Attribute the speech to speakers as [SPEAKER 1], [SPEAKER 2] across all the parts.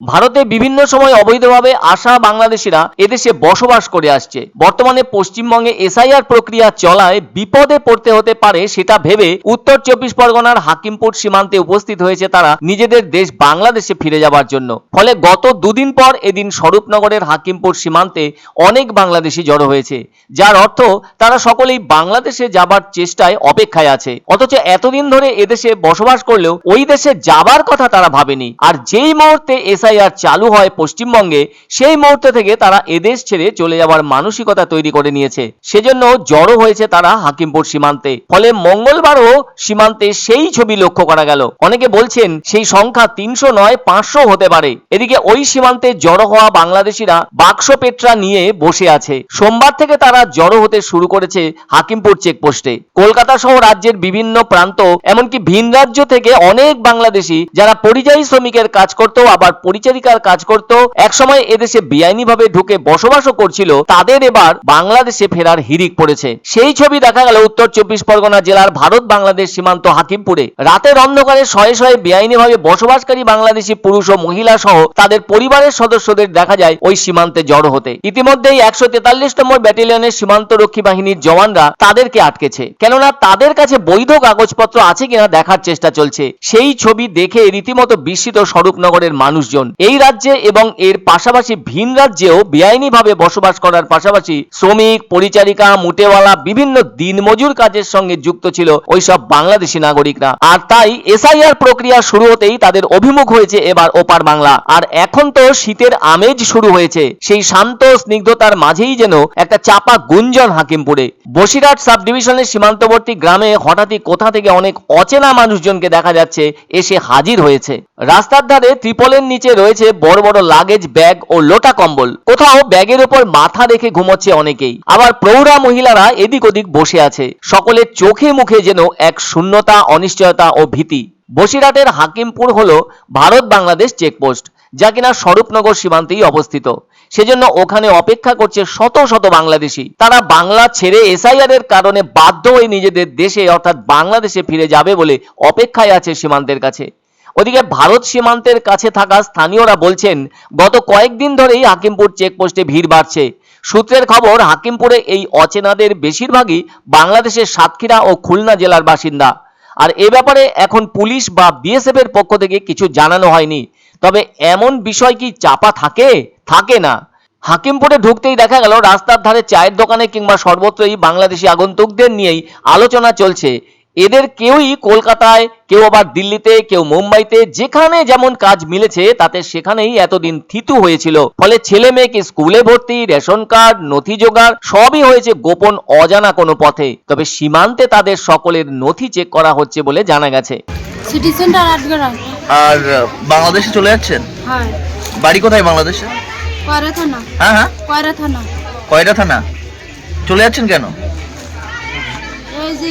[SPEAKER 1] ভারতে বিভিন্ন সময় অবৈধভাবে আসা বাংলাদেশিরা এদেশে বসবাস করে আসছে। বর্তমানে পশ্চিমবঙ্গে এসআইআর প্রক্রিয়া চলায় বিপদে পড়তে হতে পারে সেটা ভেবে উত্তর চব্বিশ পরগনার হাকিমপুর সীমান্তে উপস্থিত হয়েছে তারা নিজেদের দেশ বাংলাদেশে ফিরে যাবার জন্য। ফলে গত দুদিন পর এদিন স্বরূপনগরের হাকিমপুর সীমান্তে অনেক বাংলাদেশি জড়ো হয়েছে। যার অর্থ তারা সকলেই বাংলাদেশে যাবার চেষ্টায় অপেক্ষায় আছে। অথচ এতদিন ধরে এদেশে বসবাস করলেও ওই দেশে যাবার কথা তারা ভাবেনি। আর যেই মুহূর্তে এসআইআর চালু হয় পশ্চিমবঙ্গে, সেই মুহূর্তে থেকে তারা এদেশ ছেড়ে চলে যাওয়ার মানসিকতা তৈরি করে নিয়েছে। সেজন্য জড়ো হয়েছে তারা হাকিমপুর সীমান্তে। ফলে মঙ্গলবারও সীমান্তে সেই ছবি লক্ষ্য করা গেল। অনেকে বলছেন সেই সংখ্যা তিনশো নয়, পাঁচশো হতে পারে। এদিকে ওই সীমান্তে জড়ো হওয়া বাংলাদেশিরা বাক্স পেট্রা নিয়ে বসে আছে। সোমবার থেকে তারা জড়ো হতে শুরু করেছে হাকিমপুর চেকপোস্টে। কলকাতা সহ রাজ্যের বিভিন্ন প্রান্ত, এমনকি ভিন রাজ্য থেকে অনেক বাংলাদেশি যারা পরিযায়ী শ্রমিকের কাজ করতেও আবার পরিচারিকার কাজ করত। একসময় এদেশে বেআইনিভাবে ঢুকে বসবাসও করছিল। তাদের এবার বাংলাদেশে ফেরার হিড়িক পড়েছে। সেই ছবি দেখা গেল উত্তর চব্বিশ পরগনা জেলার ভারত বাংলাদেশ সীমান্ত হাকিমপুরে। রাতের অন্ধকারে শয়ে শয়ে বেআইনিভাবে বসবাসকারী বাংলাদেশি পুরুষ ও মহিলা সহ তাদের পরিবারের সদস্যদের দেখা যায় ওই সীমান্তে জড়ো হতে। ইতিমধ্যেই একশো তেতাল্লিশ নম্বর ব্যাটালিয়নের সীমান্ত রক্ষী বাহিনীর জওয়ানরা তাদেরকে আটকেছে। কেননা তাদের কাছে বৈধ কাগজপত্র আছে কিনা দেখার চেষ্টা চলছে। সেই ছবি দেখে রীতিমতো বিস্মিত স্বরূপনগরের মানুষজন। এই রাজ্যে এবং এর পাশাপাশি ভিন রাজ্যেও বেআইনিভাবে বসবাস করার পাশাপাশি শ্রমিক, পরিচারিকা, মুটেওয়ালা, বিভিন্ন দিনমজুর কাজের সঙ্গে যুক্ত ছিল ওইসব বাংলাদেশি নাগরিকরা। আর তাই এসআইআর প্রক্রিয়া শুরু হতেই তাদের অভিমুখ হয়েছে এবার ওপার বাংলা। আর এখন তো শীতের আমেজ শুরু হয়েছে। সেই শান্ত স্নিগ্ধতার মাঝেই যেন একটা চাপা গুঞ্জন হাকিমপুরে। বসিরহাট সাব ডিভিশনের সীমান্তবর্তী গ্রামে হঠাৎই কোথা থেকে অনেক অচেনা মানুষজনকে দেখা যাচ্ছে, এসে হাজির হয়েছে। রাস্তার ধারে ত্রিপলের নিচে রয়েছে বড় বড় লাগেজ ব্যাগ ও লোটা কম্বল। কোথাও ব্যাগের উপর মাথা রেখে ঘুমোচ্ছে অনেকেই। আবার প্রৌঢ়া মহিলারা এদিক ওদিক বসে আছে। সকলের চোখে মুখে যেন এক শূন্যতা, অনিশ্চয়তা ও ভীতি। বসিরহাটের হাকিমপুর হলো ভারত বাংলাদেশ চেকপোস্ট, যা কিনা স্বরূপনগর সীমান্তেই অবস্থিত। সেজন্য ওখানে অপেক্ষা করছে শত শত বাংলাদেশি। তারা বাংলা ছেড়ে এসআইআর এর কারণে বাধ্য হয়ে নিজেদের দেশে, অর্থাৎ বাংলাদেশে ফিরে যাবে বলে অপেক্ষায় আছে সীমান্তের কাছে। ওদিকে ভারত সীমান্তের কাছে থাকা স্থানীয়রা বলছেন, গত কয়েকদিন ধরেই হাকিমপুর চেকপোস্টে ভিড় বাড়ছে। সূত্রের খবর, হাকিমপুরে এই অচেনাদের বেশিরভাগই বাংলাদেশের সাতক্ষীরা ও খুলনা জেলার বাসিন্দা। আর এ ব্যাপারে এখন পুলিশ বা বিএসএফ এর পক্ষ থেকে কিছু জানানো হয়নি। তবে এমন বিষয় কি চাপা থাকে? থাকে না। হাকিমপুরে ঢুকতেই দেখা গেল, রাস্তার ধারে চায়ের দোকানে কিংবা সর্বত্রই বাংলাদেশি আগন্তুকদের নিয়েই আলোচনা চলছে। এদের কেউই কলকাতায় কেউ আবার দিল্লিতে কেউ মুম্বাইতে যেখানে যেমন কাজ মিলেছে তাতে সেখানেই এতদিন থিতু হয়েছিল। ফলে ছেলে মেয়েকে স্কুলে ভর্তি রেশন কার্ড নথি জোগাড় সবই হয়েছে গোপন অজানা কোনো পথে। তবে সীমান্তে তাদের সকলের নথি চেক করা হচ্ছে বলে জানা গেছে।
[SPEAKER 2] আর বাংলাদেশে চলে যাচ্ছেন?
[SPEAKER 3] হ্যাঁ।
[SPEAKER 2] বাড়ি কোথায় বাংলাদেশে?
[SPEAKER 3] কয়রা থানা।
[SPEAKER 2] হ্যাঁ হ্যাঁ।
[SPEAKER 3] কয়রা থানা।
[SPEAKER 2] কয়টা থানা? চলে যাচ্ছেন কেন?
[SPEAKER 3] যে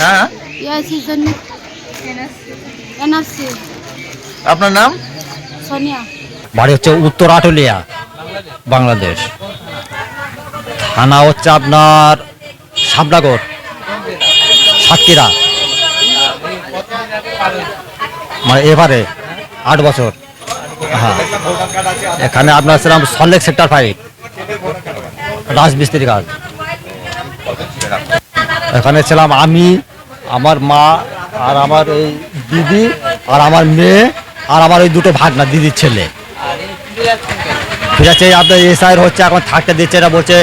[SPEAKER 2] হ্যাঁ?
[SPEAKER 3] এনআরসি।
[SPEAKER 2] আপনার নাম?
[SPEAKER 3] সোনিয়া।
[SPEAKER 4] বাড়ি হচ্ছে উত্তর আটলিয়া বাংলাদেশ। থানা হচ্ছে আপনার সাবনাগর সাতক্ষীরা। মানে এবারে আট বছর। হ্যাঁ। এখানে আপনার ছিলাম সল্লেক সেক্টর ফাইভ। রাজমিস্ত্রি কাজ। এখানে ছিলাম আমি, আমার মা, আর আমার এই দিদি, আর আমার মেয়ে, আর আমার ওই দুটো ভাগনা, দিদির ছেলে। ঠিক আছে আপনার এসআইয়ের হচ্ছে, এখন থাকতে দিচ্ছে, এটা বলছে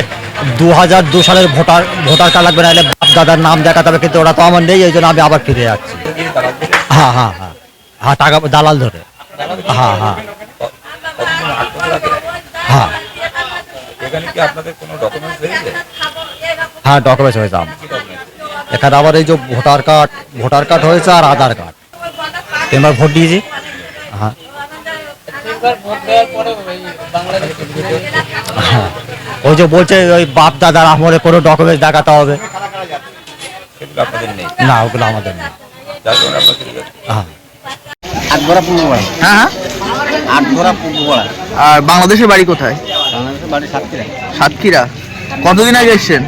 [SPEAKER 4] দু হাজার দু সালের ভোটার ভোটার কার্ড লাগবে না হলে বাপ দাদার নাম দেখাতে হবে, কিন্তু ওরা তো আমার নেই, এই জন্য আমি আবার ফিরে যাচ্ছি। হ্যাঁ হ্যাঁ হ্যাঁ। হ্যাঁ টাকা, দালাল ধরে। হ্যাঁ হ্যাঁ। হ্যাঁ।
[SPEAKER 5] এখানে কি আপনাদের কোনো ডকুমেন্টস
[SPEAKER 4] হ্যাঁ ডকুমেন্টস হয়েছে এখানে আবার এই যে ভোটার কার্ড ভোটার কার্ড হয়েছে আর আধার কার্ড তিনবার ভোট দিয়েছি। হ্যাঁ। হ্যাঁ। ওই যে বলছে ওই বাপ দাদার আমলে কোনো ডকুমেন্টস দেখাতে হবে। না ওগুলো আমাদের নেই হ্যাঁ।
[SPEAKER 6] আটগড়া পূর্বপাড়া
[SPEAKER 2] হ্যাঁ হ্যাঁ।
[SPEAKER 6] আটগড়া পূর্বপাড়া।
[SPEAKER 2] আর বাংলাদেশের বাড়ি কোথায়?
[SPEAKER 6] বাংলাদেশের বাড়ি সাতক্ষীরা।
[SPEAKER 2] সাতক্ষীরা। কতদিন আগে এসছেন?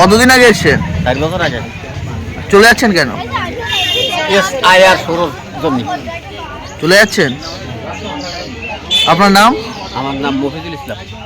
[SPEAKER 2] কতদিন আগে এসছেন?
[SPEAKER 6] চার বছর আগে।
[SPEAKER 2] চলে যাচ্ছেন কেন?
[SPEAKER 6] এস আই আর সৌর জমি।
[SPEAKER 2] চলে যাচ্ছেন? আপনার নাম?
[SPEAKER 6] আমার নাম মফিজুল ইসলাম।